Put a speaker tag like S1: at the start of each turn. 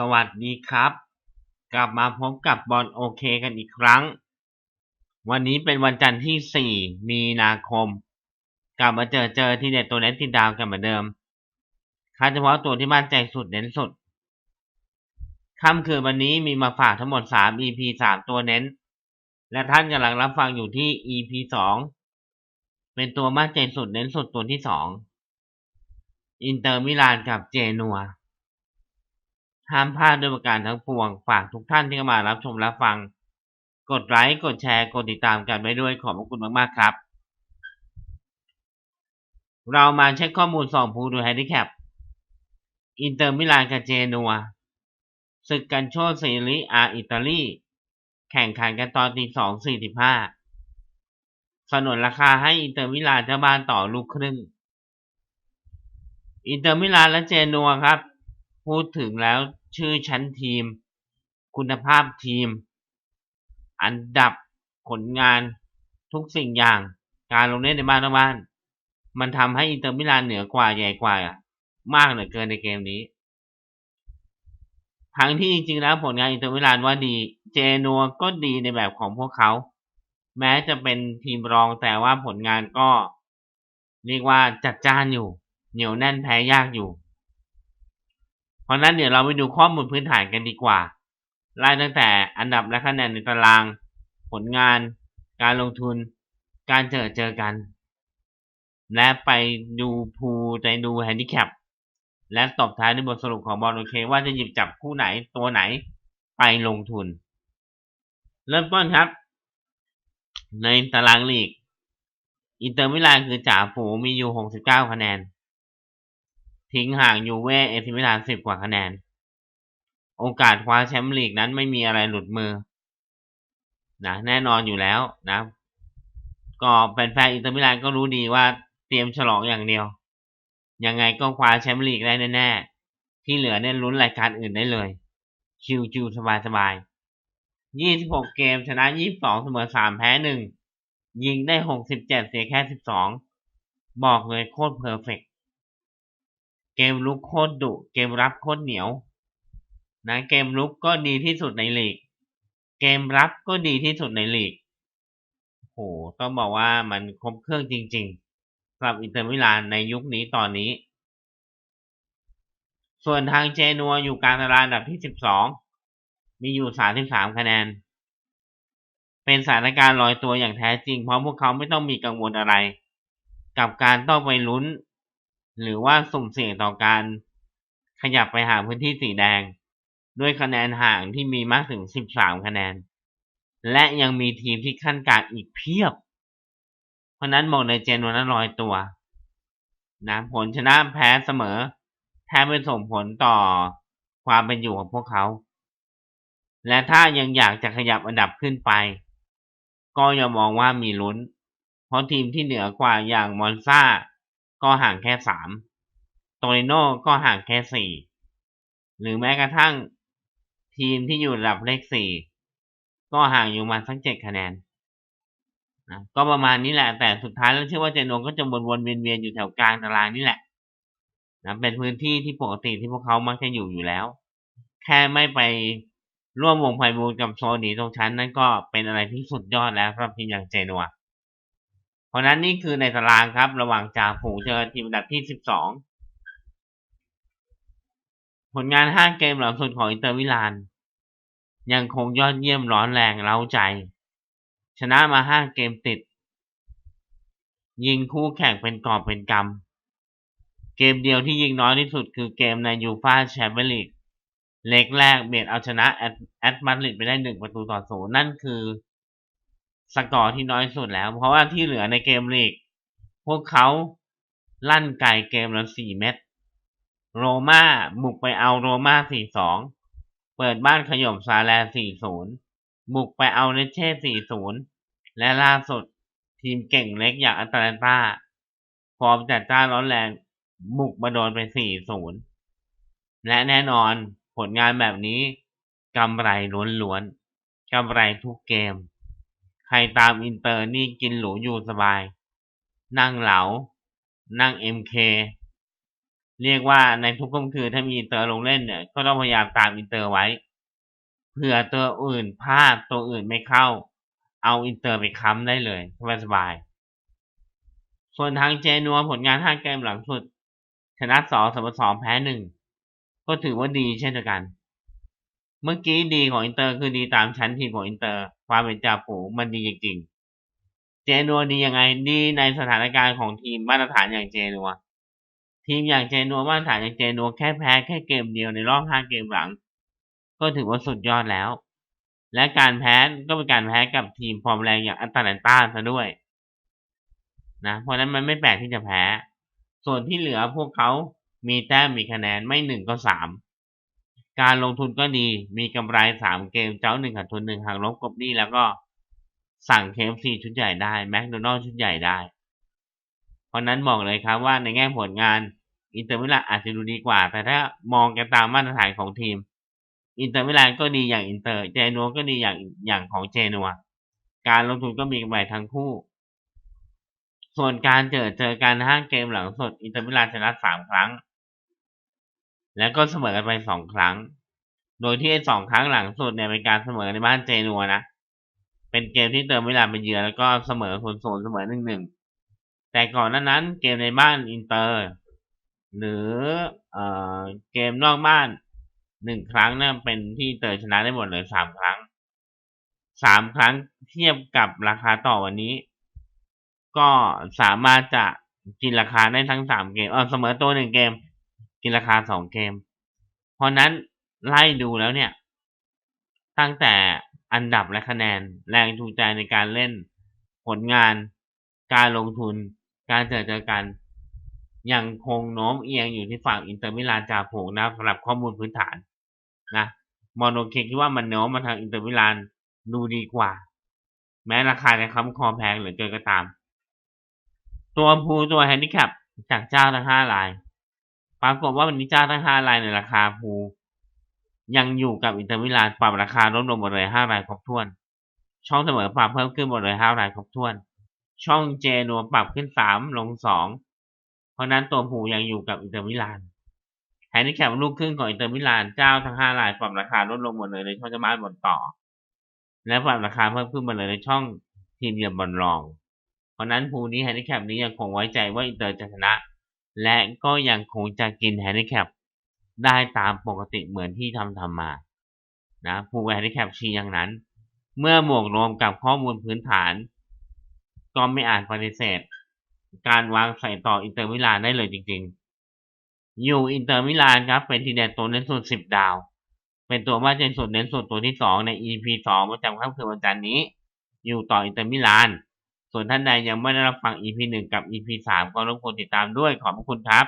S1: สวัสดีครับ กลับมาพบกับบอลโอเคกันอีกครั้ง วันนี้เป็นวันจันทร์ที่ 4 มีนาคม กลับมาเจอเจอที่เด็ดตัวเน้นติดดาวกันเหมือนเดิมคาเฉพาะตัวที่มั่นใจสุดเน้นสุดค่ำคืนวันนี้มีมาฝากทั้งหมด 3 EP 3 ตัวเน้น และท่านกำลังรับฟังอยู่ที่ EP 2 เป็นตัวมั่นใจสุดเน้นสุดตัวที่ 2 อินเตอร์มิลานกับเจนัว ห้ามพลาดด้วยประการทั้งปวง ฝากทุกท่านที่เข้ามารับชมรับฟัง กดไลค์กดแชร์กดติดตามกันไว้ด้วยขอบพระคุณมากๆครับ เรามาเช็คข้อมูลสองผู้ดูแฮนดิแคปอินเตอร์มิลานกับเจนัวศึกกันโชว์ซีรีอาอิตาลี แข่งขันกันตอนตีสองสี่สิบห้าสนนราคาให้อินเตอร์มิลานเจ้าบ้านต่อลูกครึ่ง อินเตอร์มิลานและเจนัวครับ พูดถึงแล้ว ชื่อชั้นทีม คุณภาพทีม อันดับผลงานทุกสิ่งอย่าง การลงเล่นในบ้านนอกบ้าน มันทำให้อินเตอร์มิลานเหนือกว่าใหญ่กว่า มากเหลือเกินในเกมนี้ ทั้งที่จริงๆแล้วผลงานอินเตอร์มิลานว่าดี เจนัวก็ดีในแบบของพวกเขา แม้จะเป็นทีมรองแต่ว่าผลงานก็ เรียกว่าจัดจ้านอยู่ เหนียวแน่นแพ้ยากอยู่ เพราะนั้นเดี๋ยวเราไปดูข้อมูลพื้นฐานกันดีกว่า ไล่ตั้งแต่อันดับและคะแนนในตาราง ผลงาน การลงทุน การเจอเจอกัน และไปดูพูไปดูแฮนดิแคปและตบท้ายด้วยบทสรุปของบอลโอเค ว่าจะหยิบจับคู่ไหนตัวไหนไปลงทุน เริ่มต้นครับ ในตารางลีก อินเตอร์มิลานคือจ่าฝูมีอยู่ 69 คะแนน ทิ้งห่างยูเว่เอซิมิลาน10กว่าคะแนน โอกาสคว้าแชมป์ลีกนั้นไม่มีอะไรหลุดมือนะแน่นอนอยู่แล้วนะ ก็แฟนๆอินเตอร์มิลานก็รู้ดีว่าเตรียมฉลองอย่างเดียว ยังไงก็คว้าแชมป์ลีกได้แน่ๆ ที่เหลือเนี่ยลุ้นรายการอื่นได้เลย ชิวๆสบายๆ 26 เกมชนะ 22 เสมอ 3 แพ้ 1 ยิงได้ 67 เสียแค่ 12 บอกเลยโคตรเพอร์เฟกต เกมลุกโคตรดุ เกมรับโคตรเหนียวนะเกมลุกก็ดีที่สุดในลีก เกมรับก็ดีที่สุดในลีกโหต้องบอกว่ามันครบเครื่องจริงๆสำหรับอินเตอร์มิลานในยุคนี้ตอนนี้ ส่วนทางเจนัวอยู่กลางตารางอันดับที่ 12 มีอยู่ 33 คะแนน เป็นสถานการณ์ลอยตัวอย่างแท้จริง เพราะพวกเขาไม่ต้องมีกังวลอะไร กับการต้องไปลุ้น หรือว่าสุ่มเสี่ยงต่อการขยับไปหาพื้นที่สีแดง ด้วยคะแนนห่างที่มีมากถึง 13 คะแนน และยังมีทีมที่ขั้นกลางอีกเพียบ เพราะนั้นมองในเจนวันนั้นลอยตัวนะผลชนะแพ้เสมอ แทบไม่ส่งผลต่อความเป็นอยู่ของพวกเขา และถ้ายังอยากจะขยับอันดับขึ้นไป ก็อย่ามองว่ามีลุ้น เพราะทีมที่เหนือกว่าอย่างมอนซา ก็ห่างแค่สามโตริโน่ก็ห่างแค่สี่หรือแม้กระทั่งทีมที่อยู่ระดับเลขสี่ก็ห่างอยู่มาสักเจ็ดคะแนนนะก็ประมาณนี้แหละ แต่สุดท้ายแล้วเชื่อว่าเจนงก็จะวนๆเวียนๆอยู่แถวกลางตารางนี่แหละนะเป็นพื้นที่ที่ปกติที่พวกเขามักจะอยู่อยู่แล้ว แค่ไม่ไปร่วมวงไพบูลกับโซนีตรงชั้นนั้นก็เป็นอะไรที่สุดยอดแล้วสำหรับทีมอย่างเจนัว เพราะนั้นนี่คือในตารางครับ ระหว่างจ่าฝูงเจอทีมอันดับที่ 12 ผลงาน 5 เกมหลังสุดของอินเตอร์มิลาน ยังคงยอดเยี่ยมร้อนแรงเร้าใจ ชนะมา 5 เกมติด ยิงคู่แข่งเป็นกอบเป็นกำ เกมเดียวที่ยิงน้อยที่สุดคือเกมในยูฟาแชมเปี้ยนลีกเล็กแรกเบียดเอาชนะแอดแอดมาดริดไปได้หนึ่งประตูต่อศูนย์นั่นคือ สกอร์ที่น้อยสุดแล้ว เพราะว่าที่เหลือในเกมลีก พวกเขาลั่นไก่เกมละสี่เม็ดโรม่าบุกไปเอาโรม่าสี่สองเปิดบ้านขย่มซาแลสี่ศูนย์บุกไปเอาเลเช่สี่ศูนย์และล่าสุดทีมเก่งเล็กอย่างอัตแลนตาฟอร์มจัดจ้านร้อนแรงบุกมาโดนไปสี่ศูนย์และแน่นอนผลงานแบบนี้กำไรล้วนๆกำไรทุกเกม ใครตามอินเตอร์นี่กินหรูอยู่สบาย นั่งเหลา นั่งเอ็มเคเรียกว่าในทุกค่ำคืนถ้ามีอินเตอร์ลงเล่นเนี่ย ก็ต้องพยายามตามอินเตอร์ไว้ เผื่อตัวอื่นพลาดตัวอื่นไม่เข้า เอาอินเตอร์ไปค้ำได้เลยสบายๆส่วนทางเจนัวผลงานห้าเกมหลังสุด ชนะสองเสมอสองแพ้หนึ่ง ก็ถือว่าดีเช่นเดียวกัน เมื่อกี้ดีของอินเตอร์คือดีตามชั้นทีมของอินเตอร์ ความเป็นจ่าฝูงมันดีจริงๆ เจนัวดียังไงดีในสถานการณ์ของทีมมาตรฐานอย่างเจนัวทีมอย่างเจนัวมาตรฐานอย่างเจนัวแค่แพ้แค่เกมเดียวในรอบห้าเกมหลัง ก็ถือว่าสุดยอดแล้ว และการแพ้ก็เป็นการแพ้กับทีมฟอร์มแรงอย่างอัตแลนตาซะด้วยนะเพราะนั้นมันไม่แปลกที่จะแพ้ ส่วนที่เหลือพวกเขามีแต้มมีคะแนนไม่หนึ่งก็สาม การลงทุนก็ดี มีกำไรสามเกม เจ้าหนึ่งขาดทุนหนึ่งหากลบกบหนี้แล้วก็สั่งเคฟซีชุดใหญ่ได้แมคโดนัลล์ชุดใหญ่ได้ เพราะนั้นบอกเลยครับว่าในแง่ผลงานอินเตอร์มิลานอาจจะดูดีกว่า แต่ถ้ามองกันตามมาตรฐานของทีม อินเตอร์มิลานก็ดีอย่างอินเตอร์ เจนัวก็ดีอย่างอย่างของเจนัวการลงทุนก็มีกำไรทั้งคู่ ส่วนการเจอเจอการห้างเกมหลังสดอินเตอร์มิลานชนะสามครั้ง แล้วก็เสมอกันไปสองครั้ง โดยที่ไอ้สองครั้งหลังสุดเนี่ยเป็นการเสมอในบ้านเจนัวนะ เป็นเกมที่เติมมิลาเป็นเยือนแล้วก็เสมอคนโซนเสมอหนึ่งหนึ่งแต่ก่อนหน้านั้นเกมในบ้านอินเตอร์ หรือเอ่อเกมนอกบ้านหนึ่งครั้งเนี่ยเป็นที่เตอร์ชนะได้หมดเลยสามครั้งสามครั้งเทียบกับราคาต่อวันนี้ ก็สามารถจะกินราคาได้ทั้งสามเกมเออเสมอตัวหนึ่งเกม กินราคาสองเกม เพราะนั้นไล่ดูแล้วเนี่ย ตั้งแต่อันดับและคะแนน แรงจูงใจในการเล่น ผลงาน การลงทุน การเจอเจอกัน ยังคงโน้มเอียงอยู่ที่ฝั่งอินเตอร์มิลานจ่าฝูงนะสำหรับข้อมูลพื้นฐานนะมอนโนเคคิดว่ามันโน้มมาทางอินเตอร์มิลานดูดีกว่า แม้ราคาจะค้ำคอแพงเหลือเกินก็ตาม ตัวพูตัวแฮนดิแคปจากเจ้าทั้งห้าราย ปรากฏว่าวันนี้เจ้าทั้งห้ารายในราคาพูยังอยู่กับอินเตอร์มิลานปรับราคาลดลงหมดเลยห้ารายครบถ้วน ช่องเสมอปรับเพิ่มขึ้นหมดเลยห้ารายครบถ้วน ช่องเจนัวปรับขึ้นสามลงสองเพราะนั้นตัวผูยังอยู่กับอินเตอร์มิลานแฮนดิแคปลูกครึ่งของอินเตอร์มิลานเจ้าทั้งห้ารายปรับราคาลดลงหมดเลยในช่องจะมาบอลต่อ และปรับราคาเพิ่มขึ้นหมาเลยในช่องทีมเยือนบอลรอง เพราะนั้นภูนี้แฮนดิแคปนี้ยังคงไว้ใจว่าอินเตอร์จะชนะ และก็ยังคงจะกินแฮนดิแคปได้ตามปกติเหมือนที่ทำทำมานะภูแฮนดิแคปชี้อย่างนั้น เมื่อหมวกรวมกับข้อมูลพื้นฐาน ก็ไม่อาจปฏิเสธ การวางใส่ต่ออินเตอร์มิลานได้เลยจริงๆ อยู่อินเตอร์มิลานครับ เป็นทีเด็ดตัวเน้นสุดสิบดาว เป็นตัวว่าเจนสุดเน้นสุดตัวที่สองใน EP สองประจำค่ำคืนวันจันทร์นี้ อยู่ต่ออินเตอร์มิลาน ส่วนท่านใดยังไม่ได้รับฟัง EP หนึ่งกับ EP สามก็รบกวนติดตามด้วย ขอบพระคุณครับ